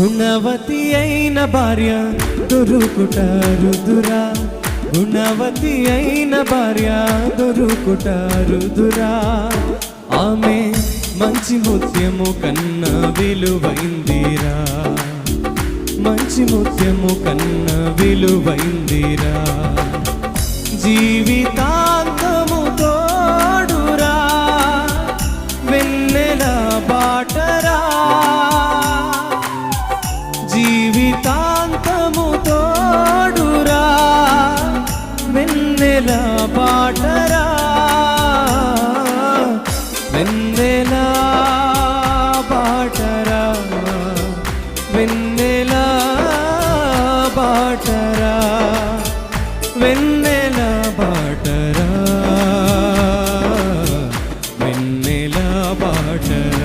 గుణవతి అయిన భార్య దొరుకుట రుదురా గుణవతి అయిన భార్య దొరుకుట రుదురా ఆమె మంచి ముత్యము కన్నా విలువైందిరా. మంచి ముత్యము కన్నా విలువైందిరా. జీవితా వెన్నెల పాటరా? వెన్నెల పాటరా? వెన్నెల పాటరా? వెన్నెల పాటరా? వెన్నెల పాటరా?